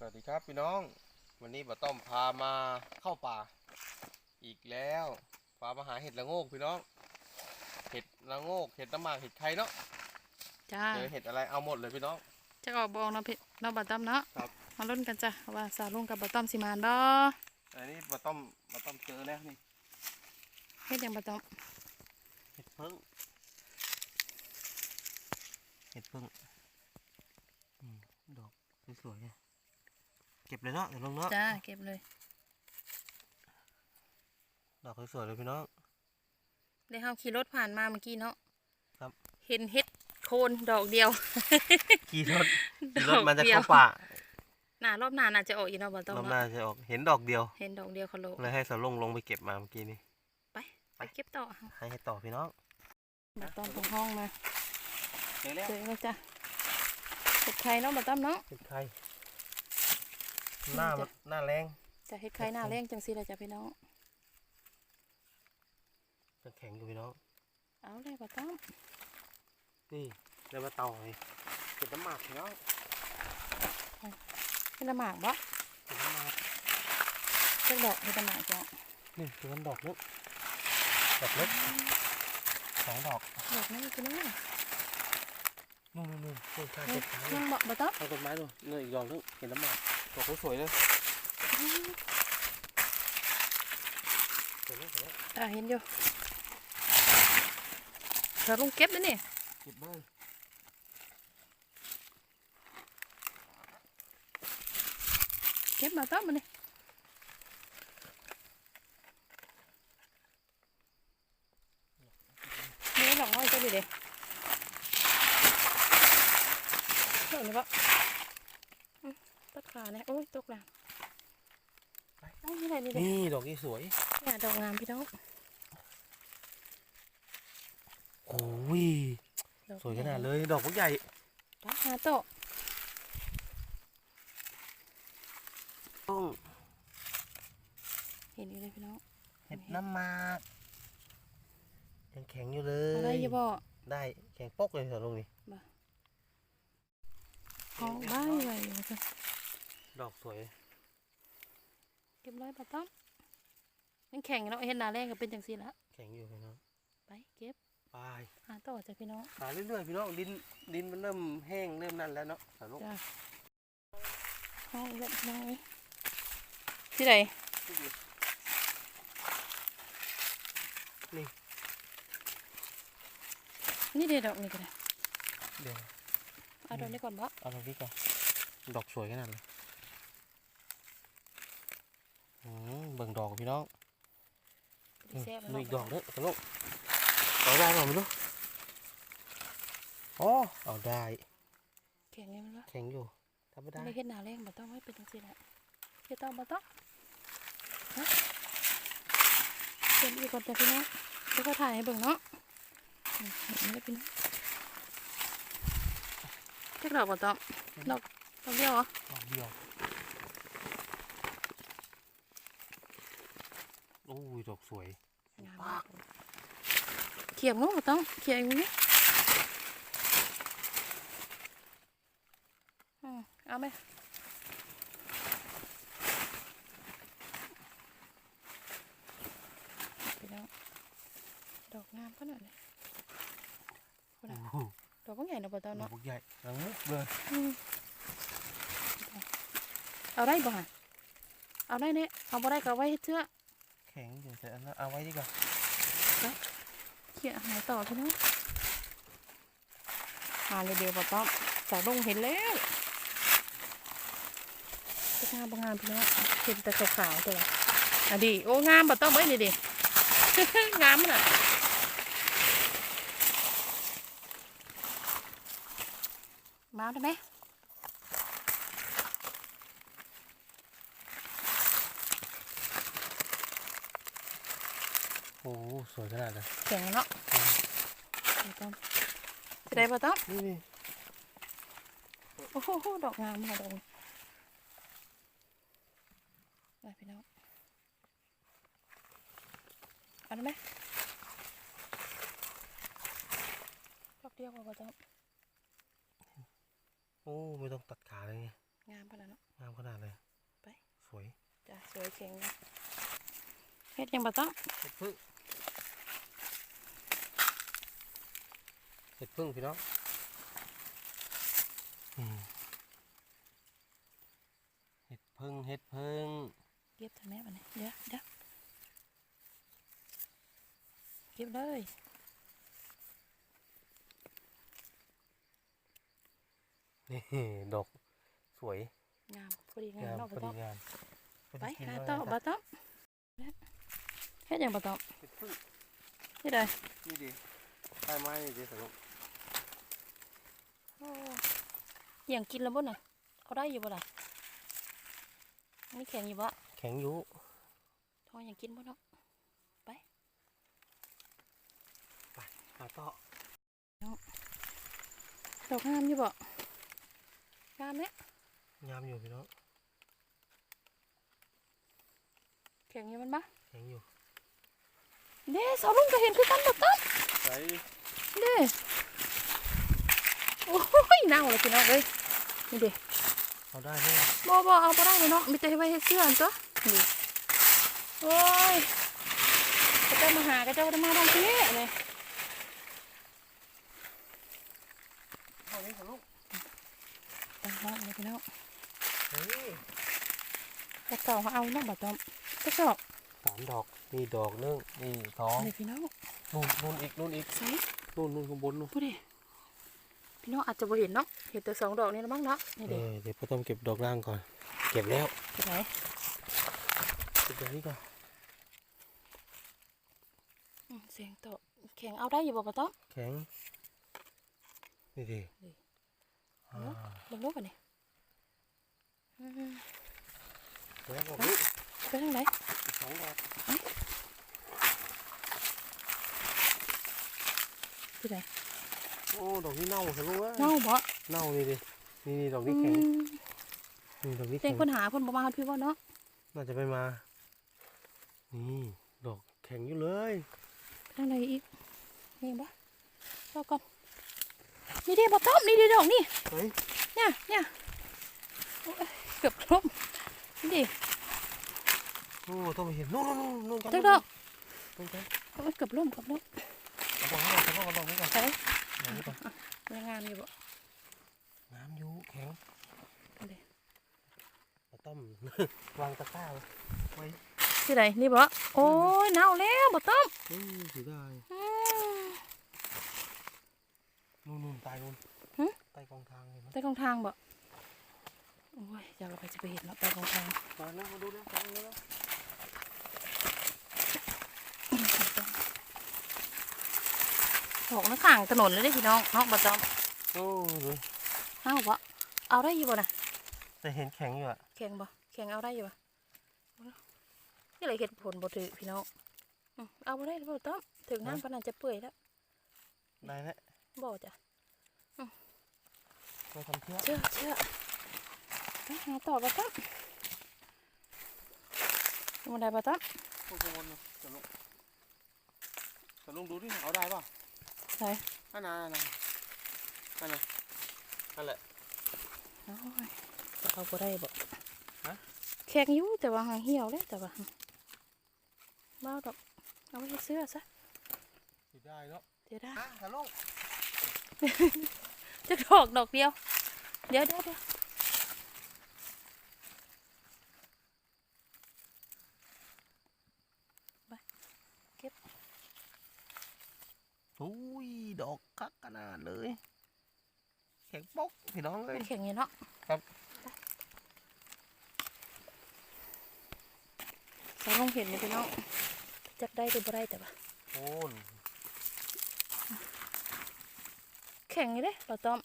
สวัสดีครับพี่น้อง วันนี้ป้าต้อมพามาเข้าป่า อีกแล้วพามาหาเห็ดละโงกพี่น้อง เห็ดละโงก เห็ดน้ำหมากเห็ดไข่เนาะจ้าเจอเห็ดอะไรเอาหมดเลยพี่น้องจะออกบองเนาะพี่เนาะบัตต้อมเนาะครับมาลุ้นกันจ้ะว่าสาวลุงกับบัตต้อมสิมานบ่อันนี้ป้าต้อมป้าต้อมเจอแล้วนี่เฮ็ดหยังบัตต้อมเห็ดพึ่งเห็ดพึ่งอืมดอกสวยๆเนี่ย เก็บเลยเนาะเดี๋ยวลงเนาะจ้าเก็บเลย ดอกสวยๆเลยพี่น้องได้เฮาขี่รถผ่านมาเมื่อกี้เนาะครับเห็นเฮ็ดโคนดอกเดียว ขี่รถขี่รดถอกมันจะเดียวเข้าป่าหน้ารอบหน้าน่าจะออกอีกเนาะบัตต้อมรอบหน้าเนาะจะออกเห็นดอกเดียวเห็นดอกเดียวเขาโลเลยให้สาวลงลงไปเก็บมาเมื่อกี้นี้ไปเก็บต่อให้ให้ต่อพี่น้องบัตต้อมของห้องมาเจอแล้วเจอแล้วจ้ะเฮ็ดไข่เนาะบัตต้อมเนาะเห็ดไข่ หน้ามันหน้าแรงจะเฮ็ดไข่หน้าแรงจังซี่ล่ะจ้ะพี่น้องจะแข็งอยู่พี่น้อง เอาเลยบัตต้อมนี่เดี๋ยวมาต่อเลยเก็บน้ำหมากพี่น้องเป็นละหมากบ่เก็บน้ำหมากเป็นดอกเป็นละหมากจ้ะนี่ตัวนั้นดอกเล็กดอกเล็กสองดอกดอกนี้พี่น้องนู่นนู่นนู่นต้นชาเฮ้เจ็ยดขานั่งบ่บัตต้อมเอาต้นไม้ดูนี่อีกดอกนึงเห็นน้ำหมากด อกสวยๆเลยสวยไหมสวยไหมอ่าเห็นอยู่เราลงเก็บเลยนี่เก็บเลยเก็บมาต้อมมานี่นี่ดอกน้อยจะดีเด้เดี๋ยวนี้ก็อืมตัด ขาเนี่ยโอ้ยตกแล้วเอ้านี่ไหนนี่เด้นี่ดอกนี้สวยเนี่ยดอกงามพี่น้องโอ้ยดอกสวยขนาดเลยดอกพวกใหญ่ดอกหาโตะต้องเห็นอยู่เลยพี่น้องเห็ดน้ำหมากยังแข็งอยู่เลเอาได้ยอยี่บ่ได้แข็งปกเลยสาวลงนี่ห้องบ้านไว้อยู่จ้ะ ดอกสวย เก็บเลยปะต้อมยังแข็งอยู่เนาะเห็นหนาแรงก็เป็นจังซี่ละแข็งอยู่พี่น้องไปเก็บไปหาต่อจ้ะพี่น้องหาเรื่อยๆพี่น้องดินดินมันเริ่มแห้งเริ่มนั่นแล้วเนาะสาวลงจ้ะห้องเล็กน้อยที่ไหนนี่นี่เด็ดดอกนี่ก็ได้เดี๋ยวเอาดอกนี้ก่อนบ่เอาตรงนี้ก่อนดอกสวยขนาดเลยอืม เบิ่งดอกพี่น้องไปแซ่บมีอีกดอกนึงสาวลงเอาได้ป่ะไม่รู้อ๋อเอาได้แข็งเลยมันวะแข็งอยู่ทำไม่ได้ไม่เห็นหนาแรงบ่ต้องให้เป็นจังซี่แหละเฮ็ดต้องบ่ต้องฮะเก็บอีกก่อนจ้ะพี่น้องเดี๋ยวก็ถ่ายให้เบิ่งเนาะนี่เห็นไหมพี่น้องเจ็กดอกบ่ต้องดอกดอกเดียวเหรอดอกเดียว โอ้ยดอกสวยงามมากเลยเขียบงูบ่ต้องเขียบอย่างนี้อืมเอาไหมพี่น้องดอกงามขนาดนี้โอ้โหดอกก็ใหญ่เนาะบ่ต้องดอเนาะกใหญ่ทั้งมุกเลยอืมเอาได้บ่ฮะเอาได้เนี่ยเอาบ่ได้ก็เอาไว้ให้เชื่อ แข็งอยู่แต่อันนั้นเอาไว้ดีกว่าเขี่ยหาต่อพี่น้องหาเลยเดียวบ่ต้องสาวลงเห็นแล้วจะงามบ่งามพี่น้องเห็นแต่ขาวๆตัวอะดิโอ้งามบ่ต้องเบ้ยนี่ดิงามน่ะมาได้ไหม อ้โหสวยขนาดเลยแข็งเนาะบ่ต้องจะได้บ่ต้องนี่นี่โอ้โหดอกงามมากดอกนี้ไปพี่น้องเอาได้ไหมดอกเดียวพอบ่ต้องโอ้ไม่ต้องตัดขาเลยไงงามขนาดเนาะงามขนาดเลยไปสวยจ้ะสวยเก่งนะเฮ็ดยังบ่ต้องเห็ดพึ่ง เห็ดพึ่งพี่น้องอืมเห็ดพึ่งเห็ดพึ่งเก็บเถอะแม่บัดนี้เดี๋ยวเดี๋ยวเก็บเลยนี่ดอกสวย งามพอดีงามงามเนาะพบ่อต้ดีองงามไปกินหาด้วยต่อนะบ่ต้องเฮ็ดยังบ่ต้องเห็ดพึ่งเฮ็ดได้นี่ดิใต้ไม้นี่ดิสนุกโอ้อยังกินแล้วบ่น่ะ เอาได้อยู่บ่ล่ะอันนี่แข็งอยู่บ่แข็งอยู่ทอยังกินบ่เนาะหาต่อดอกงามอยู่บ่งามไหมงามอยู่พี่น้องแข็งอยู่มันบ่แข็งอยู่เด้สาวลุงก็เห็นคือกันบ่ต้องใส่เด้ โอ้ยเน่าเลยพี่น้องเอ้ยนี่เด้เอาได้ไหมล่ะบ่บ่เอาบ่ได้เลยเนาะมีแต่ให้ไว้เฮ็ดเสื้ออันตัวนี่โอ้ยก็จะมาหาก็จะมาทางที่นี่เท่านี้สนุกตั้งน้องเลยพี่น้องเฮ้ยกระเก่าเขาเอาเนาะบ่ต้องกระสอบสามดอกนี่ดอกหนึงนี่สองนี่พี่น้องนู่นนู่นอีกนู่นอีกใส่นู่นนู่นข้างบนนู่นพูดดิ พี่น้องอาจจะบ่เห็นเนาะเห็นแต่สองดอกนี่แล้วมั้งเนาะนี่เอเด้อเดี๋ยวพ่อต้องเก็บดอกล่างก่อน เก็บแล้วที่ไหนเก็บดอกนี้ก่อนอืมเสียงโตะแข็งเอาได้อยู่บ่บ่ต้องแข็งนี่ดินี่อ่าเบิ่งดูกันนี่อืมแล้วดอกนี้ไปทางไหนอีกสองดอกที่ไหน โอ้ดอกนี้เน่าสนุกเว้ยเน่าบ่เน่านี่ดินี่นี่ดอกอืนี้แข็งมนี่ดอกนี้เต็แข็งงคนหาคนบ่มาหาพี่บ่เนาะน่าจะไม่มา นี่ดอกแข็งอยู่เลยไปทางไหนอีกนี่บ่รอก่อนนี่เด้บ่ต้องนี่เด้ดอกนี่เฮ้ยเนี่ยเนี่ยโอ้ยเกือบล้มนี่ดิโอ้ต้องไปเห็นนู่นนู่นนู่นนู่นกันจักดอกนู่นกันโอ้ยเกือบล้มเกือบล้มเอาดอกนี้ก่อนเอาดอกนี้ก่อนใส่ ดอกนี้ก่อนยังงามอยู่บ่น้ำอยู่แข็งนี่ดิเราต้มวางตะกร้าไว้ที่ไหนนี่บ่โอ้ยเน่าแล้วบ่ต้องเฮ้ยถือได้อืมนู่นนู่นใตายนู่นหึใต้กองทางเห็นไหมใต้กองทางบ่โอ้ยอยากเราไปจะไปเห็นเนาะใต้กองทางมาแล้วมาดูแล้วฟังแล้ว หกนะข้างถนนเลยเด้พี่น้องเนาะบ่ต้องโอ้ยเอ้าบ่เอาได้อยู่บ่น่ะแต่เห็นแข็งอยู่อะแข่งบ่แข่งเอาได้อยู่บ่นี่เลยเหตุผลบ่ถือพี่น้องอืมเอาบ่ได้บ่ต้องถึงน้ำปานนั้นจะเปื่อยแล้วได้แล้วบ่จ้ะมาทำเพื่อเชื่อเชื่อไปหาต่อบ่ต้องมันได้บ่ต้องพวกคนสนุกสนุกดูดิเอาได้ป่ะ ไหนอันนั้นอันนั้นอันนั้นนั่นแหละโอ้ยจะเอาบ่ได้บ่ฮะแข็งอยู่แต่ว่าหางเหี่ยวเลยแต่ว่าบ้าดอกเอาไว้ให้เสื้อซะถือได้เนาะเดี๋ยวได้อะสนุกจะดอกดอกเดียว เดี๋ยวเดี๋ยวเดี๋ยว อุ้ยดอกคักขนาดเลย แข็ง ปกพี่น้องเลยมันแข็งอยู่เนาะครับใส่ลงเห็นเลยพี่น้องจักได้หรือบ่ได้แต่ว่าโอ้นแข็งอยู่เด้บ่ต้อม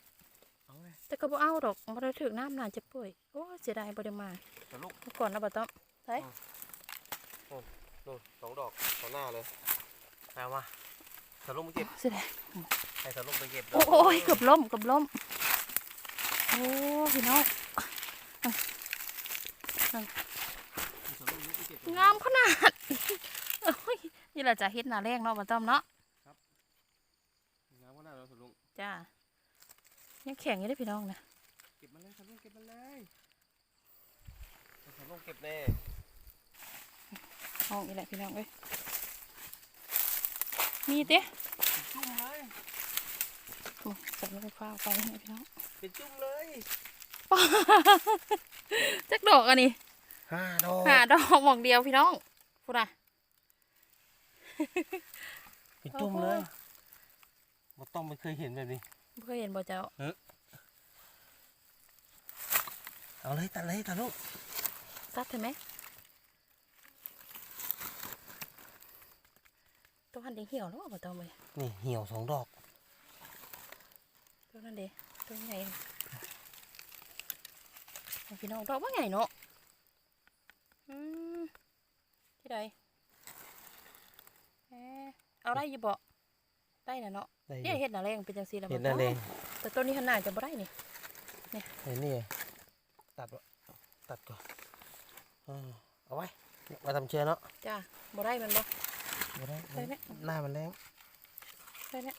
เอาเลยแต่ก็บ่เอาดอกบ่ได้ถึงน้ำนานจะเปื่อยโอ้ยเสียดายบ่ได้มาสนุกเมื่อก่อนนะบ่ต้อมใส่นู่นสองดอกต่อหน้าเลยเอามาสนุกมาเก็บเสียดายให้สนุกไปเก็บโอ้ยเกือบล้มเกือบล้ม โอ้พี่น้องสนุกไปเก็บงามขนาดโอ้ยนี่แหละจะเฮ็ดหน้าแรงเนาะบ่ต้อมเนาะน้ำก็น่าเราสนุกจ้ายังแข็งอยู่เด้อพี่น้องนะเก็บมาเลยสนุกเก็บมาเลยลุงเก็บแน่ห้องนี่แหละพี่น้องเอ้ยมีเต้จุ่มเลย โอ้จับลูกฟ้าไปให้พี่น้องเป็นจุ่มเลยจักดอกอันนี้ห้าดอกหาดอกหมองเดียวพี่น้องพูดนะเป็นจุ่มเลยบ่ต้องไม่เคยเห็นแบบนี้บ่เคยเห็นบ่เจ้าเอาเลยตัดเลยตัดลูกซัดเห็นไหมตัวหันเด้งเหี่ยวแล้วบ่ต้องเลยนี่เหี่ยวสองดอก ตัวนั้นเด้ตัวใหญ่เอาพี่น้องดอกว่าไงเนาะอืมที่ใดเอ๊ะเอาได้อยี่บ่ได้น่ะเนาะได้อเนี่ยยู่เฮ็ดหน้าแรงเป็นจังซี่แล้วบ่เห็นนั่นเองแต่ต้นนี้ขนาดจะบ่ได้นี่เห็นนี่ไงตัดวะตัดก่อนอ่าเอาไว้มาทำเชียร์เนาะจ้าบ่ได้มันบ่บ่ได้ได้ไหมหน้ามันแรงได้เนี่ย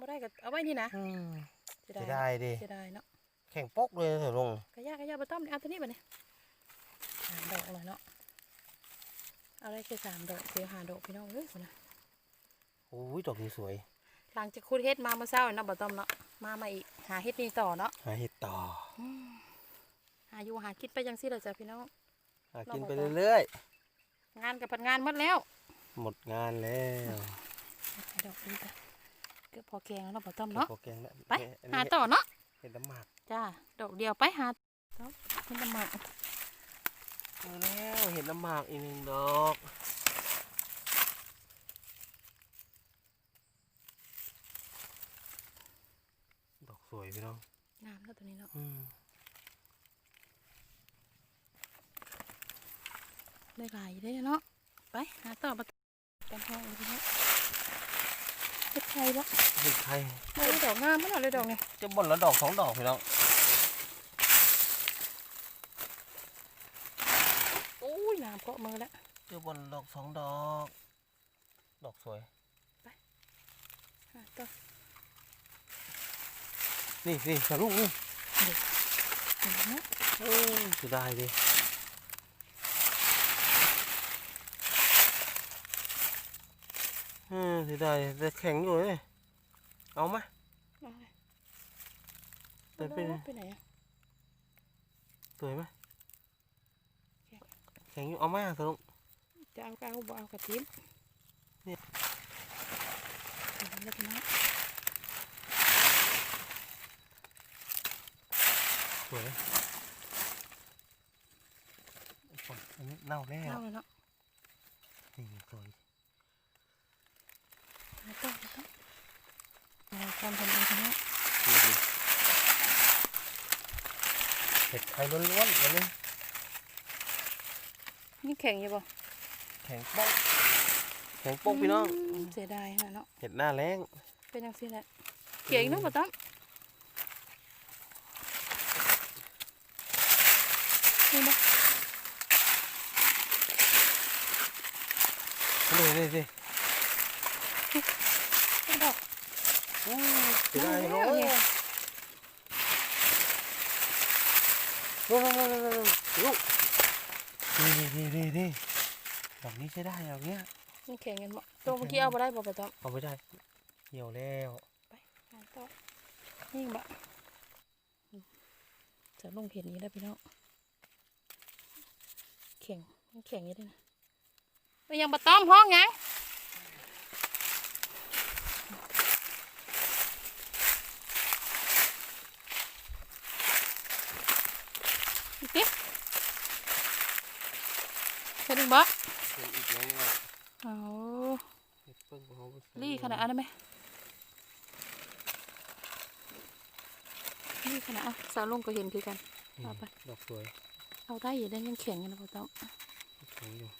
บ่ได้ก็เอาไว้นี่นะอืมเสีย จะดายได้ดิเสียดายเนาะแข่งปกเลยเถอะลงกระยากกระยากบ่ต้อมนี่เอาตัวนี้บัดนี้หาดอกเลยเนาะเอาได้แค่สามดอกเสียหาดอกพี่น้องเอ้ยคนน่ะโอ้ยดอกนี้สวย หลังจากขุดเฮ็ดมาเมื่อเช้านี่เนาะบ่ต้อมเนาะมามาอีกหาเฮ็ดนี่ต่อเนาะหาเห็ดต่อหาอยู่หาคิดไปจังซี่แหละจ้ะพี่น้องหากินลองไปไปก่อนเรื่อยงานกับพันงานหมดแล้วๆหมดงานแล้วดอกนี้จ้ะเกือบพอแกงแล้วเนาะบ่ต้อมเนาะโปรแกรมแล้วไปอันหานี้ต่อเนาะเห็ดน้ำหมากจ้าดอกเดียวไปหาเนาะมันจะมาเจอแล้วเห็ดน้ำหมากอีกหนึ่งดอกดอกสวยพี่น้องงามแล้วตัวนี้เนาะอืมได้หลายอยู่ได้เนาะไปหาต่อมากันห้องเลยพี่น้อง เฮ็ดไทยบ่เห็ดไทยไม่ได้ดอกงามมันเอาเลยดอกเนี่ยจะบ่นแล้วดอกสองดอกพี่น้องโอ้ยน้ำเกาะมือแล้วเจะบ่นดอกสองดอก ดอกสวยหาต่อนี่นี่สาลูกนี่เห็นไหม เอ้ยจะได้ดิ เออจะได้แต่แข็งอยู่เลยเอาไหมเอาเลยแต่เป็นอาไปไหนอะสวยไหมแข็งแข็งอยู่เอาไหมสาลูกจะเอาก็เอาบ่เอากระทิ้นเนี่ยเห็นแล้วพี่น้องสวยอันนี้เน่าแน่เอาเลยเนาะ นี่สวย หาต่อหาต่อ เอาความทำเองพี่น้องดูดิเห็ดไทยล้วนๆวันนี้นี่แข็งอยู่บ่แข็งโป๊กแข็งโป๊กพี่น้องมเสียดายนะเนาะเห็ดหน้าแรงเป็นจังซี่แหละเขียงอีกเนาะบ่ต้องนี่บ่นี่นี่สิเอาดอกอู้ เสียดายแล้เลวยเนี่ยลูกลูกลูกลูกลูกนี่นี่นี่นี่นี่ดอกนี้ใช้ได้ดอกเนี้ยมันแข็งกันบ่ตัวเมื่อกี้เอาบ่ได้บ่บ่ต้องเอาไม่ได้เหี่ยวแล้วหาต่อนี่บ่อืมจะลงเห็นนี้แล้วพี่น้องแข็งมันแข็งอยู่ด้วยนะไปยังบ่ต้องห้องหยังอีกทีเห็นอีก บ่เป็นอีกแล้วเนี่ยเอาเห็ดเพิ่งเอาไปใส่ลี่ขนาดอันนั้นไหมลี่ขนาดอะสาวลงก็เห็นคือกันนี่เอาไป ดอกสวยเอาได้อยู่ได้ยังแข็งอยู่นะพ่อต้องแข็งอยู่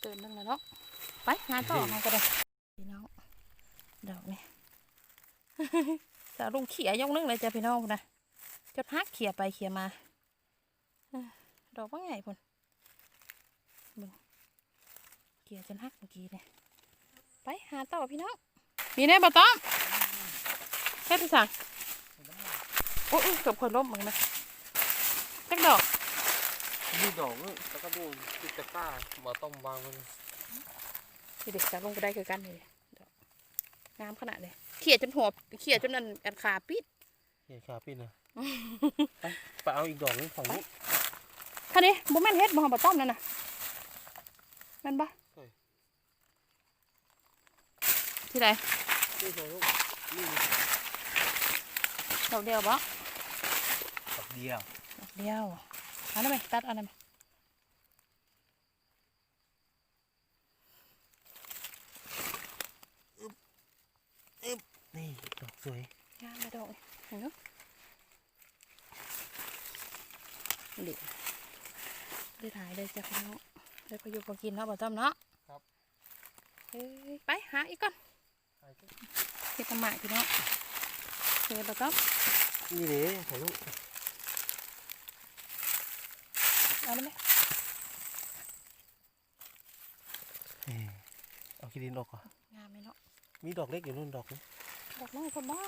เติมนั่งแล้วเนาะไปงานต่องานก็ได้พี่น้องดอกนี่ สาวลงเขี่ยยกนึงเลยจ้ะพี่น้องนะ จดฮักเขี่ยไปเขี่ยมาเอ้อดอกว่าไงพุ่นเบิ่งเขี่ยจนฮักเมื่อกี้เนี่ยไปหาต่อพี่น้องมีได้บ่ต้องเฮ็ดไปสั่งโอ้ยเกือบคนล้มมึงนะจักดอกมีดอกด้วยแล้วก็ดูติดตะกร้าบ่ต้มวางไว้เลยนี่เด็กจะลงไปได้คือกันเลยดอกงามขนาดเลยเขี่ยจนหัวเขี่ยจนอันอันขาปิดเฮ้ยขาพี่นะ ไปไปเอาอีกดอกนึงฝั่งนี้ท่านี้บ่แม่นเฮ็ดบ่ฮาบ่ต้อมนั่นน่ะแม่นบ่ใช่ที่ไหนนี่สองลูกนี่ดอกเดียวบ่ดอกเดียวดอกเดียวเอันนั้นไหมตัดเอันนั้นไหมนี่ดอกสวย งามเลยดอกนี่เห็นเนาะเด็กได้ถ่ายเลย จ้ะพี่น้องได้ประโยชน์พอกินเนาะบ่ต้อมเนาะครับเอ้ยไปหาอีกก่อนไปสิเฮ็ดตำหมากพี่น้องเฮ้ยบ่ต้อมนี่เลยถ่ายรูปเอาได้ไหมเอ้ยเอาขี้ดินออกก่อนงามไหมเนาะมีดอกเล็กอยู่นู่นดอกนึงดอกน้อยพอบ้า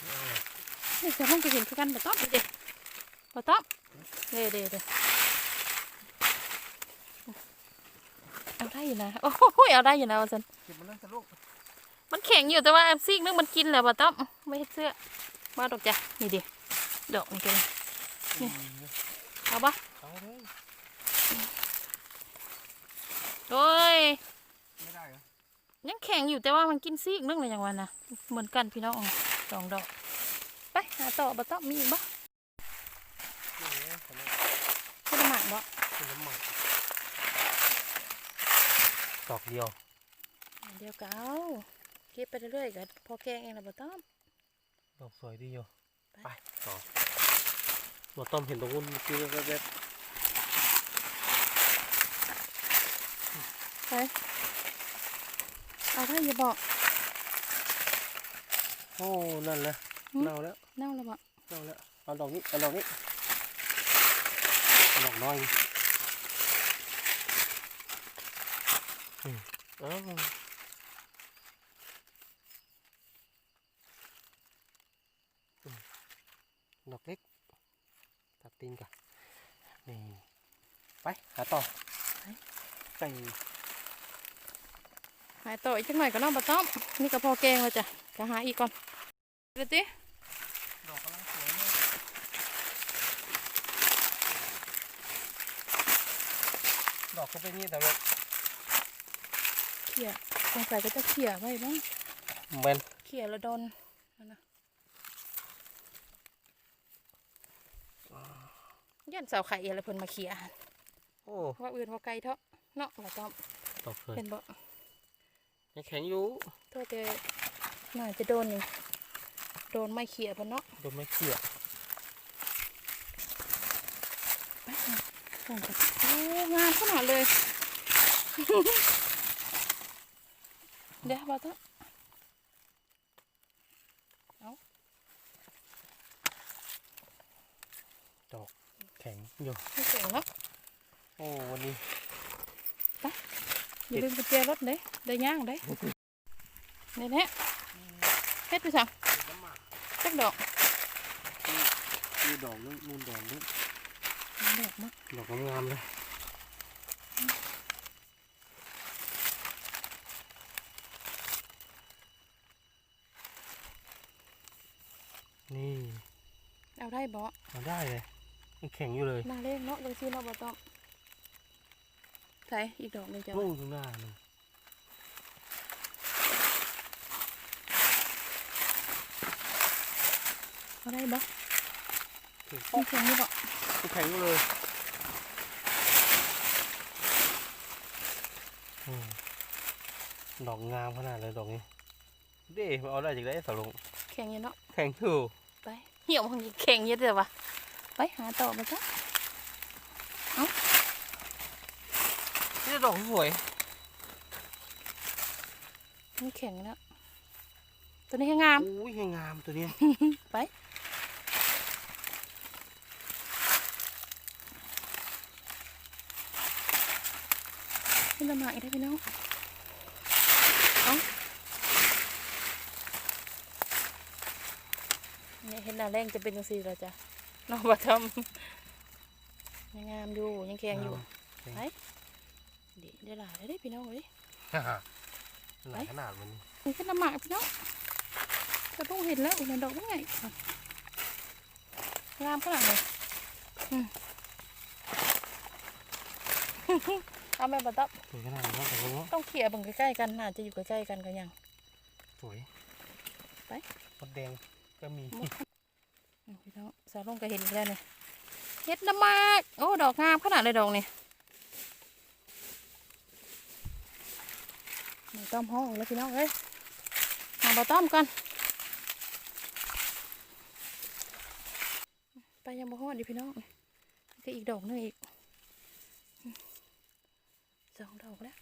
เออนี่จะต้องไปเห็นคือกันบ่ต้อมเด็บ่ต้อมเด้เด้เด้ เอาได้อยู่นะ โอ้ยเอาได้อยู่นะว่าซั่นเก็บมันเลยสลูกมันแข็งอยู่แต่ว่าแอมซิกนึงมันกินแล้วบ่ต้อมไม่เฮ็ดเสื้อมาดอกจ้ะนี่ดิดอกนี่กันนี่เอาปะเอาเลยโอ้ยไม่ได้เหรอยังแข็งอยู่แต่ว่ามันกินซีกนึงเลยอย่างวันนะเหมือนกันพี่น้องสองดอก ไปหาต่อบ่ต้อมมีอีกบ่นี่เลยถ่ายรูป ใช่หมากบ่ เป็นน้ำหมัก ดอกเดียว เดียวก็เอาเก็บไปเรื่อยๆก็พอแกงเองละบ่ต้อมดอกสวยดีอยู่ไปไปต่อมาต้มเห็นตรงนู้นเมื่อกี้แวบไปเอาได้อย่าบอกๆโอ้นั่นแหละหืมเน่าแล้วเน่าแล้วบ่เน่าแล้วเอาดอกนี้เอาดอกนี้เอาดอกน้อยอื อ้าวอืมดอกเล็ก ตัดตีนกันนี่ ไปหาต่อใส่หายต่ออีกจักหน่อยก็เน้องบ่ต้อมนี่ก็พอแกงแล้วจ้ะก็หาอีกก่อนดูสิดอกกำลังสวยเลยดอกก็เป็นนี่แต่ว่าเขี่ยสงสัยก็จะเขี่ยไว้บ้างแมนเขี่ยแล้วโดนนั่นนะยันเสาไข่อะไรเพิ่นมาเขี่ยโอ้ว่าอื่นว่าไกลเถอะเนาะบ่ต้อมดอกสวยเป็นบ่ยังแข็งอยู่โทษแต่น่าจะโดนนี่โดนไม่เขี่ยเพิ่นเนาะโดนไม่เขี่ยไปหาโอ้โหโอ้งามขนาดเลย เดี๋ยวบ่ต้อมดอกแข็งอยู่ไม่เสียงเนาะโอ้วันนี้อย่าลืมกุญแจรถเด้ได้ย่างเด้นี่แหละเฮ็ดไปสั่งจักดอก มีดอกนึงนู่นดอกนึง ดอกมั้ง ดอกงามๆเลยนี่ เอาได้ บ่เอาได้เลยยังแข็งอยู่เลยนางเล็กเนาะเลยซื้อเราบ่ต้องใส่อีกดอกหนึงจ้ะนู่นข้างหน้าเลยเอาได้บ่แข็งมีแข็งอยู่บ่แข็งอยู่เลยอืมดอกงามขนาดเลยดอกนี้เด้มาเอาได้จากไหนสาวลงแข็งอยู่เนาะแข็งอยู่ไป เหี่ยวมันแข็งเยอะเด้อวะไปหาต่อมาจ้ะนี่ดอกสวยมันแข็งเนาะตัวนี้ให้งามอุ้ยยังงามตัวเนี้ยไปขึ้นมาหน่อยได้พี่น้องเอา เนี่ยเห็นหน้า แรงจะเป็นจังซี่แล้วจ้ะนองบ่ทำยังงามอยู่ยังแข็งอยู่ไปเดี๋ยวเดี๋ยวหลายแล้วเด้พี่น้องเอ้ยหลายขนาดมันนี่ขึ้นน้ำหมากพี่น้องจะต้องเห็นแล้วอุ้ยนั่นดอกว่าไงงามขนาดไหนเอาแม่บัตรสวยขนาดนี้แต่ก็ต้องเขี่ยบังใกล้ๆกันน่าจะอยู่ใกล้ๆกันกันยังสวยไปมดแดงก็มีาวลงก็เห็นอีกแล้วเนี่ยเฮ็ดน้ำหมากโอ้ดอกงามขนาดเลยดอกนี่นี่ต้อมห้องแล้วพี่น้องเอ้ยหาบะต้อมกันไปยังบ่ฮอดดิพี่น้องก็อีกดอกหนึงอีกอืมสองดอกแล้ว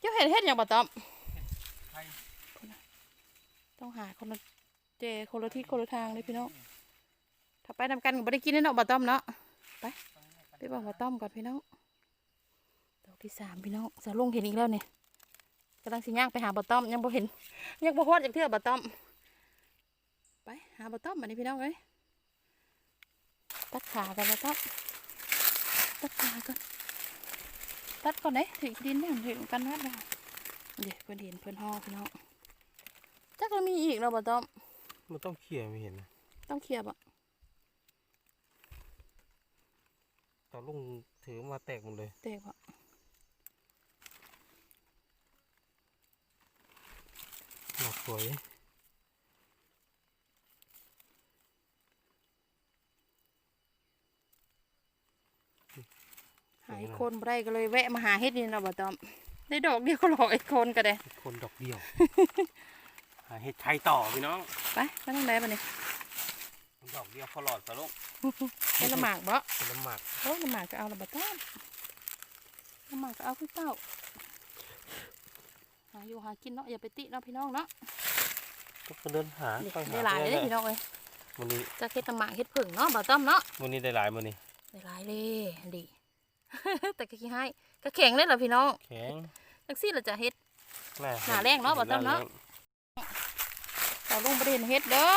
เจ้าเห็ดเฮ็ดหยังบะต้อมใช่ต้องหาคนละเจคนละที่คนละทางเลยพี่น้องถ้า ไปนำกันก็ไม่ได้กินแน่เนาะบะต้อมเนาะไปไปบอกบะต้อมก่อนพี่น้องดอกที่สามพี่น้องสาวลุงเห็นอีกแล้วเนี่ยกำลังสิย่างไปหาบะต้อมยังบ่เห็นยังบ่ฮอดจากเทื่อบะต้อมไปหาบะต้อมมานี่พี่น้องเอ้ยตัดขากันบะต้อมตัดขาก่อนตัดก่อนเด้ถึงดินเนี่ยถึงกันนัดแล้วเดี๋ยวเพื่อนเห็นเพื่อนห่อพี่น้องจักจะมีอีกเนาะบะต้อมมันต้องเขี่ยไม่เห็นนะต้องเคลียร์บะตอนลุงถือมาแตกหมดเลยเตะบะดอกสวยหายโคนบ่ได้ก็เลยแวะมาหาเฮ็ดนี่เนาะบะต้อม ได้ดอกเดียวก็หลอกไอ้โคนก็ได้คนดอกเดียว หาเห็ดไทยต่อพี่น้อง ไปไปทางใดบะนี่ ดอกเดียวพอหลอดสะลุงเฮ็ดละหมากบ่เป็นน้ำหมักโอ้ละหมากก็เอาละบะต้อมละหมากก็เอาคือเต้าหาอยู่หากินเนาะอย่าไปติเนาะพี่น้องเนาะก็เดินหานี่ค่อยได้หลายเลยเด้อพี่น้องเอ้ยวันนี้จะเฮ็ดละหมากเฮ็ดผึ่งเนาะบะต้อมเนาะวันนี้ได้หลายมันนี่ได้หลายเลยดีแต่ก็ขี้ให้ก็แข็งเลยล่ะพี่น้องแข็งจังซี่ล่ะจะเฮ็ดแม่หาแรงเนาะบ่ต้องเนาะเราลงประเด็นเฮ็ดเด้อ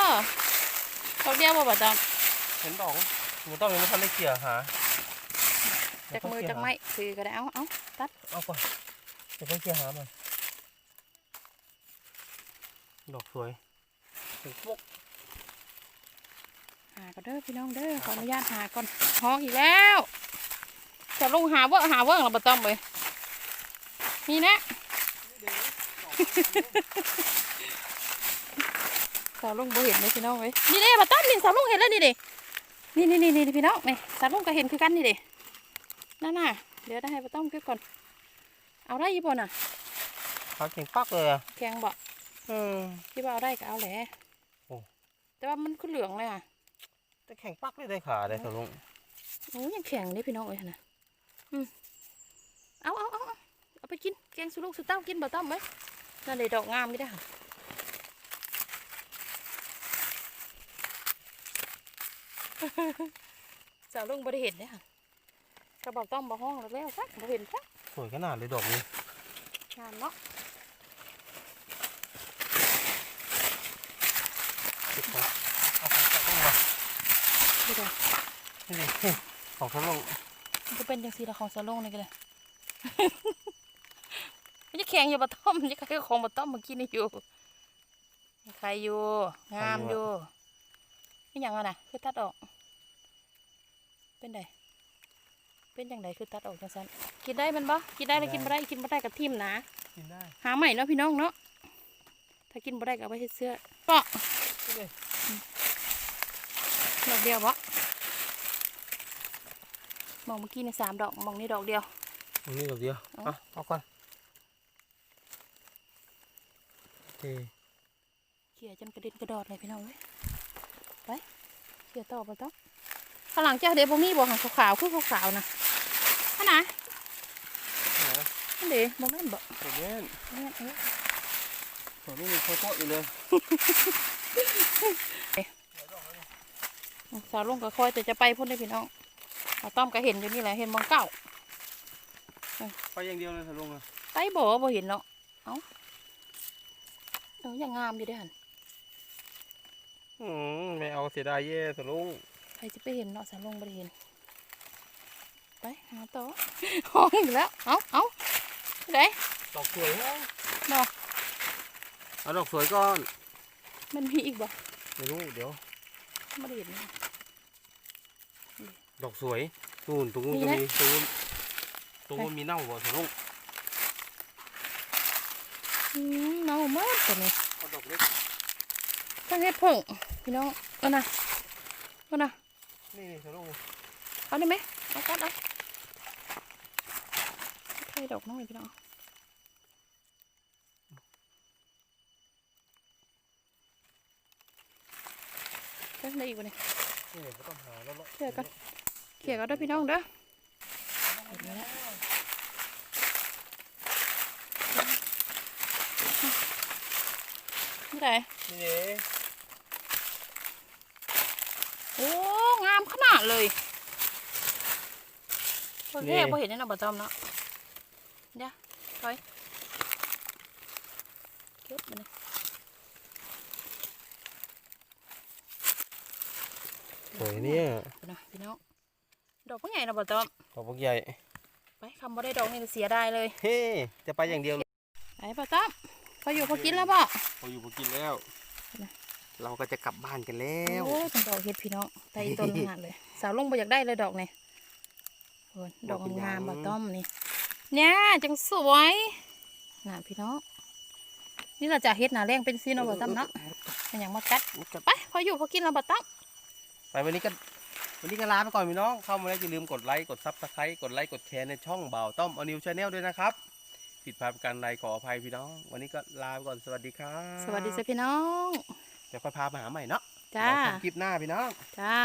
ดอกเดียวบ่บะต้อมเห็นดอกมันต้องยังไม่ทันได้เกี่ยหาจากมือจากไม้คือก็ได้เอาเอาตัดเอาก่อนเดี๋ยวไปเกี่ยหามันดอกสวยถึงพวกหาก็เด้อพี่น้องเด้อขออนุญาตหาก่อนห้องอีกแล้วจะลงหาเว่าหาเว่าเราบ่ต้องเลยนี่นะ สาวลุงบ่เห็นเลยพี่น้องเว้ยนี่เด้บ่ต้อมนี่สาวลุงเห็นแล้วนี่เด้นี่นี่นี่นี่พี่น้องนี่สาวลุงก็เห็นคือกันนี่เด้นั่นน่ะเดี๋ยวได้ให้บ่ต้อมเก็บก่อน เอาได้ยี่บ่น่ะขาเก่งปักเลยอะแข็งบ่อืมที่ว่าเอาได้ก็เอาแหละโอ้แต่ว่ามันคือเหลืองเลยอะแต่แข่งปักเลยได้ขาได้สลุงโอ้ยยังแข็งนี่พี่น้องเอ้ยนะอืมเอาเอาเอาเอาเอาไปกินแกงสุลูกสุเต้ากินบ่ต้อมไหมนั่นเลยดอกงามไม่ได้ค่ะ สาวลุงบ่ได้เห็นเลยค่ะกระบอกต้อมบ่ห้องแล้วแล้วซักบ่เห็นซักสวยขนาดเลยดอกนี้งามเนาะเก็บของเอาของสลุงมาดูเด้อนี่ดิของสลุงมันก็เป็นจังสีละของสาวลุงนี่ก็เลยมันจะแข็งอยู่บ่ต้อมมันจะใครของบ่ต้อมเมื่อกี้นี่อยู่ใครอยู่งามอยู่เป็นหยังอะนะคือตัดออก เป็นไดเป็นจังไดคือตัดออกจังซั่นกินได้แมันบ่กินได้แล้วกินบ่ได้กินบ่ได้กับทิ่มนะกินได้หาใหม่เนาะพี่น้องเนาะถ้ากินบ่ได้ก็เอาไปเฮ็ดเสื้อก็นี่เลยดอกเดียวบ่มองเมื่อกี้ในสามดอกมองนี่ดอกเดียวตรงนี้ดอกเดียวเอาอะเอาก่อนโอเคเขี่ยจนกระเด็นกระดอดเลยพี่น้องเว้ยไปเขี่ยต่อไปต้อง ข้างหลังเจ้าเดี๋ยวบ่มีบ่หางขาวๆคือขาวๆนะอันน่ะไหนอันเดี๋ยวบ่แม่นบ่ตัวนี้แม่นเอ้ยตัวนี้มีโคตรอยู่เลยสาวลงก็คอยแต่จะไปพุ่นได้อพี่น้องเอาต้อมก็เห็นอยู่นี่แหละเห็นมองเก้าไปอย่างเดียวเลยสลุงอะไปบ่บ่เห็นเนาะเอ้าเออยังงามอยู่เด้อหันอืมไม่เอาเสียดายเย่สลุง ใครจะไปเห็นเนาะสาวลงบ่ไปเห็น ไปหาต่อห้องอีกแล้ว เอาเอาไหนดอกสวยดอกเอาดอกสวยก่อน มันมีอีกบ่ไม่รู้เดี๋ยวไม่ได้เห็นนะดอกสวยนู่นตรงนู้นมีก็ไหมมีตรงนู้นตรงนู้นมีเน่าบ่สลุงอืมเน่ามากตัวนี้เอาดอกเล็กตั้งเฮ็ดเพิ่งพี่น้องเอานะเอานะ นี่นี่สลุงเอาได้ไหมเอากัดเอาใช่ดอกน้องเลยพี่น้องได้ได้อีกบ่เนี่ยนี่ก็ต้องหาแล้วเนาะเขี่ยกันเขี่ยกันเด้อพี่น้องเด้อเห็นไหมล่ะนี่ไหนนี่เด้โอ้งามขนาดเลยคนแรกพอเห็นนี่นะบะจอมเนาะเดี๋ยวถอยเก็บมาเลยสวยเนี่ยเอานะพี่น้องดอกพวกใหญ่นะบะจอมดอกพวกใหญ่ไปคำบ่ได้ดอกนี่เสียดายเลยเฮ้จะไปอย่างเดียวเลยไปบะจอมพออยู่พอกินแล้วบ่พออยู่พอกินแล้วนะ เราก็จะกลับบ้านกันแล้วโอ้ยเป็นดอกเห็ดพี่น้องไตต้นขนาดเลย สาวลงบ่อยากได้เลยดอกนี่โอ้ยดอกงามๆบะต้อมนี่เนี่ยจังสวยน่ะพี่น้องนี่เราจะเฮ็ดหนาแรงเป็นซีเนาะบะต้อมเนาะเป็นอย่างมากัดไปพออยู่พอกินแล้วบะต้อมไปวันนี้ก็วันนี้ก็ลาไปก่อนพี่น้องเข้ามาแล้วอย่าลืมกดไลค์กดซับสไครต์กดไลค์กดแชร์ในช่องบ่าวต้อมอนิวชาแนลด้วยนะครับผิดพลาดประการใดขออภัยพี่น้อง วันนี้ก็ลาไปก่อนสวัสดีครับ สวัสดีจ้ะพี่น้อง เดี๋ยวค่อยพามาหาใหม่เนาะจ้าไว้ชมคลิปหน้าพี่น้อง จ้า